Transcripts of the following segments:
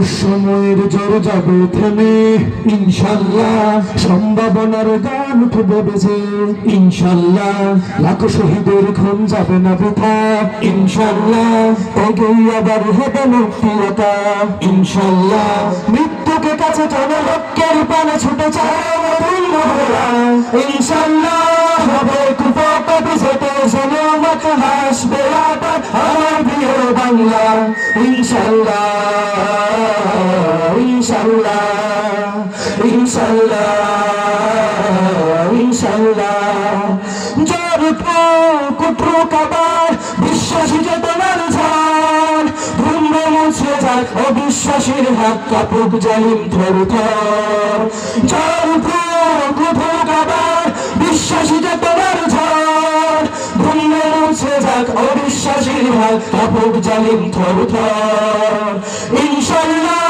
দুঃসময়ের জ্বর যাবে থেমে। ইনশাল্লাহ সম্ভাবনার গান উঠবে বেজে। ইনশাল্লাহ লাখো শহীদের খুন যাবে না বৃথা। ইনশাল্লাহ এগেই আবার হবে মুক্তিরতা ইনশাল্লাহ মৃত্যুকে কাছে টানে লক্ষ্যের পানে ছুটে চায় ইনশাল্লাহ হবে কুপকট যেতে জনমত হাসবে আমার প্রিয় বাংলা, ইনশাল্লাহ। ইনশাল্লাহ ইনশাল্লাহ ইনশাল্লাহ জোর কুট্রু কাবার বিশ্বাসী চেতনার ঝড় ধূম্র মুছে যাক অবিশ্বাসীর হাত কাপুক জালিম থর থর জোর কুট্রু কাবার বিশ্বাসী চেতনার ঝড় ধূম্র মুছে যাক অবিশ্বাসীর হাত কাপুক জালিম থর থর ইনশাল্লাহ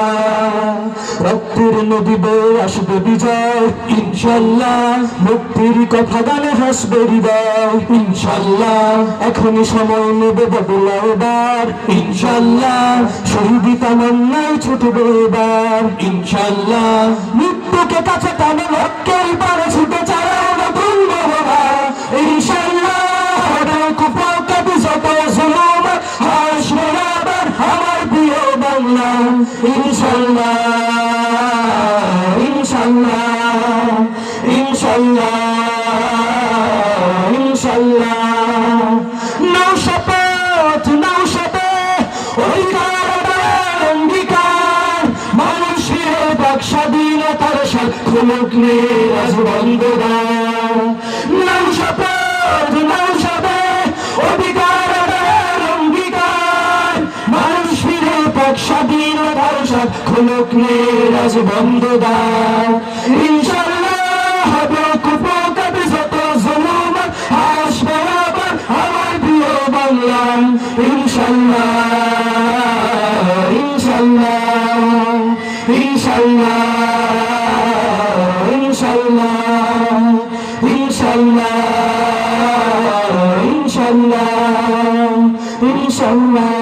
রক্তের আসবে বিজয়। ইনশাল্লাহ মুক্তির কথা গানে হাসবে হৃদয়। ইনশাল্লাহ এখনই সময় নেবে বদলা ইনশাল্লাহ শহীদি তামান্নায় ছুটবে এবার। ইনশাল্লাহ মৃত্যুকে কাছে টানে লক্ষ্যের পারে ছুটে চালাও বাবা ইনশাল্লাহ আমার প্রিয় বাংলা। ইনশাল্লাহ ইনশাল্লাহ ইনশাল্লাহ। ইনশাল্লাহ নাও শপথ নাও শপথ, অধিকার অঙ্গীকার মানুষের বাক স্বাধীনতার সাক্ষ্য মুখ নিয়ে বন্ধ নাও খুলুক রাজ বন্ধ ইনশাল্লাহ হবে কুপকাত যত জুলুম হাসবে আবার আমার প্রিয় বাংলা। ইনশাল্লাহ ইনশাল্লাহ ইনশাল্লাহ ইনশাল্লাহ ইনশাল্লাহ ইনশাল্লাহ ইনশাল্লাহ